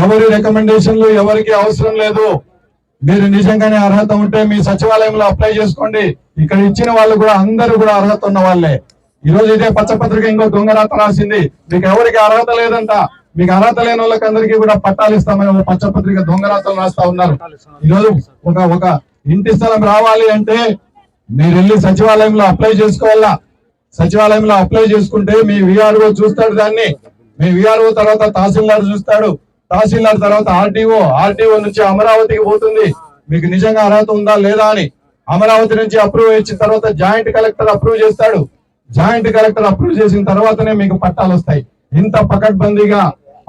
ఎవరి రికమెండేషన్లు ఎవరికి అవసరం లేదు. మీరు నిజంగానే అర్హత ఉంటే మీ సచివాలయంలో అప్లై చేసుకోండి. ఇక్కడ ఇచ్చిన వాళ్ళు కూడా అందరూ కూడా అర్హత ఉన్న వాళ్ళే. ఈ రోజు ఇదే పచ్చపత్రిక ఇంకో దొంగరాత రాసింది. మీకు ఎవరికి అర్హత లేదంట. మీకు అర్హత లేని వాళ్ళకి అందరికీ కూడా పట్టాలు ఇస్తామని ఒక పచ్చపత్రిక దొంగరాతలు రాస్తా ఉన్నారు. ఈ రోజు ఒక ఒక ఇంటి స్థలం రావాలి అంటే మీరు వెళ్ళి సచివాలయంలో అప్లై చేసుకోవాలా? సచివాలయంలో అప్లై చేసుకుంటే మీ విఆర్ఓ చూస్తాడు దాన్ని. మీ విఆర్ఓ తర్వాత తహసీల్దార్ చూస్తాడు. తహసీల్దార్ తర్వాత ఆర్టీఓ ఆర్టీఓ నుంచి అమరావతికి పోతుంది. మీకు నిజంగా అర్హత ఉందా లేదా అని అమరావతి నుంచి అప్రూవ్ ఇచ్చిన తర్వాత జాయింట్ కలెక్టర్ అప్రూవ్ చేస్తాడు. జాయింట్ కలెక్టర్ అప్రూవ్ చేసిన తర్వాతనే మీకు పట్టాలు వస్తాయి. ఇంత పకడ్బందీగా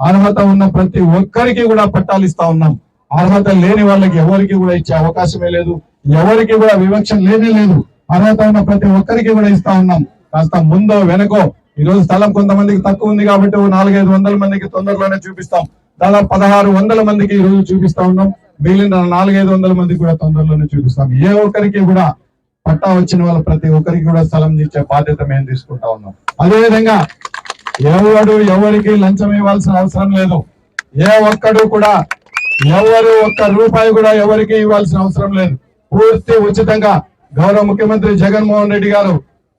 అర్హత ఉన్న ప్రతి ఒక్కరికి కూడా పట్టాలు ఇస్తా ఉన్నాం. అర్హత లేని వాళ్ళకి ఎవరికి కూడా ఇచ్చే అవకాశమే లేదు. ఎవరికి కూడా వివక్ష లేనే లేదు. అర్హత ఉన్న ప్రతి ఒక్కరికి కూడా ఇస్తా ఉన్నాం. కాస్త ముందో వెనకో. ఈ రోజు స్థలం కొంతమందికి తక్కువ ఉంది కాబట్టి నాలుగైదు వందల మందికి తొందరలోనే చూపిస్తాం. దాదాపు పదహారు వందల మందికి ఈ రోజు చూపిస్తా ఉన్నాం. మిగిలిన నాలుగైదు వందల మందికి కూడా తొందరలోనే చూపిస్తాం. ఏ ఒక్కరికి కూడా పట్టా వచ్చిన వాళ్ళ ప్రతి ఒక్కరికి కూడా స్థలం ఇచ్చే బాధ్యత మేము తీసుకుంటా ఉన్నాం. అదే విధంగా ఎవడు ఎవరికి లంచం ఇవ్వాల్సిన అవసరం లేదు. ఏ ఒక్కడు కూడా ఎవరు ఒక్క రూపాయి కూడా ఎవరికి ఇవ్వాల్సిన అవసరం లేదు. పూర్తి ఉచితంగా గౌరవ ముఖ్యమంత్రి జగన్మోహన్ రెడ్డి గారు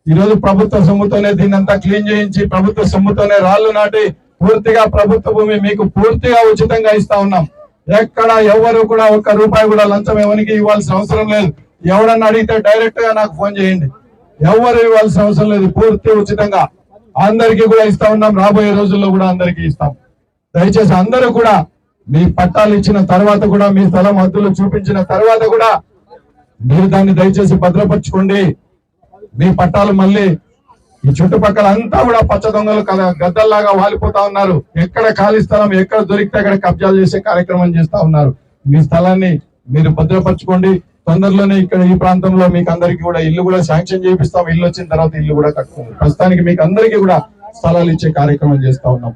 ఈ రోజు ప్రభుత్వ సొమ్ముతోనే దీన్ని అంతా క్లీన్ చేయించి ప్రభుత్వ సొమ్ముతోనే రాళ్ళు నాటి పూర్తిగా ప్రభుత్వ భూమి మీకు పూర్తిగా ఉచితంగా ఇస్తా ఉన్నాం. ఎక్కడ ఎవరు కూడా ఒక్క రూపాయి కూడా లంచం ఎవరికి ఇవ్వాల్సిన అవసరం లేదు. ఎవరన్నా అడిగితే డైరెక్ట్గా నాకు ఫోన్ చేయండి. ఎవరు ఇవ్వాల్సిన అవసరం లేదు. పూర్తి ఉచితంగా అందరికీ కూడా ఇస్తా ఉన్నాం. రాబోయే రోజుల్లో కూడా అందరికీ ఇస్తాం. దయచేసి అందరూ కూడా మీ పట్టాలు ఇచ్చిన తర్వాత కూడా మీ స్థలం హద్దులు చూపించిన తర్వాత కూడా మీరు దాన్ని దయచేసి భద్రపరచుకోండి. మీ పట్టాలు మళ్ళీ ఈ చుట్టుపక్కల అంతా కూడా పచ్చ దొంగలు గద్దల్లాగా వాలిపోతా ఉన్నారు. ఎక్కడ ఖాళీ స్థలం ఎక్కడ దొరికితే అక్కడ కబ్జాలు చేసే కార్యక్రమం చేస్తా ఉన్నారు. మీ స్థలాన్ని మీరు భద్రపరచుకోండి. తొందరలోనే ఇక్కడ ఈ ప్రాంతంలో మీకు అందరికీ కూడా ఇల్లు కూడా శాంక్షన్ చేపిస్తాం. ఇల్లు వచ్చిన తర్వాత ఇల్లు కూడా కట్టుకోండి ప్రస్తుతానికి మీకు అందరికీ కూడా స్థలాలు ఇచ్చే కార్యక్రమం చేస్తా ఉన్నాం.